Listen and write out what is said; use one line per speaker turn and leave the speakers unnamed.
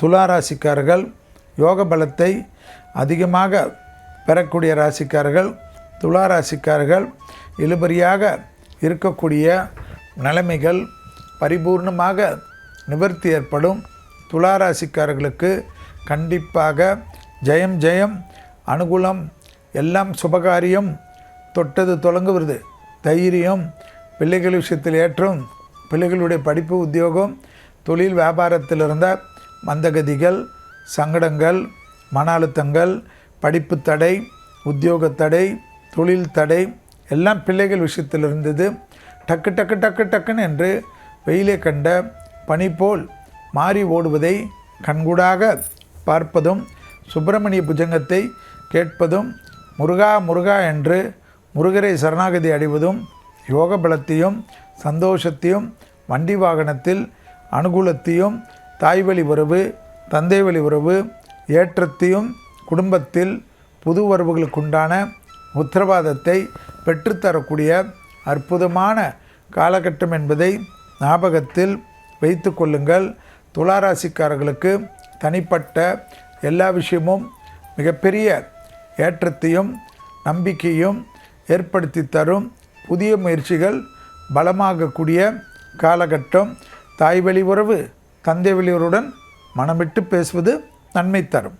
துளாராசிக்காரர்கள் யோக பலத்தை அதிகமாக பெறக்கூடிய ராசிக்காரர்கள் துளாராசிக்காரர்கள் இழுபறியாக இருக்கக்கூடிய நிலைமைகள் பரிபூர்ணமாக நிவர்த்தி ஏற்படும். துளாராசிக்காரர்களுக்கு கண்டிப்பாக ஜெயம் ஜெயம் அனுகூலம் எல்லாம் சுபகாரியம் தொட்டது தொடங்குவது தைரியம் பிள்ளைகள் விஷயத்தில் ஏற்றம் பிள்ளைகளுடைய படிப்பு உத்தியோகம் தொழில் வியாபாரத்தில் இருந்த மந்தகதிகள் சங்கடங்கள் மன அழுத்தங்கள் படிப்பு தடை உத்தியோக தடை தொழில் தடை எல்லாம் பிள்ளைகள் விஷயத்தில் இருந்தது டக்கு டக்கு டக்கு டக்குன்னு என்று வெயிலே கண்ட பனி போல் மாறி ஓடுவதை கண்கூடாக பார்ப்பதும் சுப்பிரமணிய புஜங்கத்தை கேட்பதும் முருகா முருகா என்று முருகரை சரணாகதி அடைவதும் யோக பலத்தையும் சந்தோஷத்தையும் வண்டி வாகனத்தில் அனுகூலத்தையும் தாய்வழி உறவு தந்தை வழி உறவு ஏற்றத்தையும் குடும்பத்தில் புது உறவுகளுக்குண்டான உத்தரவாதத்தை பெற்றுத்தரக்கூடிய அற்புதமான காலகட்டம் என்பதை ஞாபகத்தில் வைத்து கொள்ளுங்கள். துளாராசிக்காரர்களுக்கு தனிப்பட்ட எல்லா விஷயமும் மிகப்பெரிய ஏற்றத்தையும் நம்பிக்கையும் ஏற்படுத்தி தரும் புதிய முயற்சிகள் பலமாகக்கூடிய காலகட்டம். தாய்வழி உறவு தந்தை வெளியூருடன் மனமிட்டு பேசுவது நன்மை தரும்.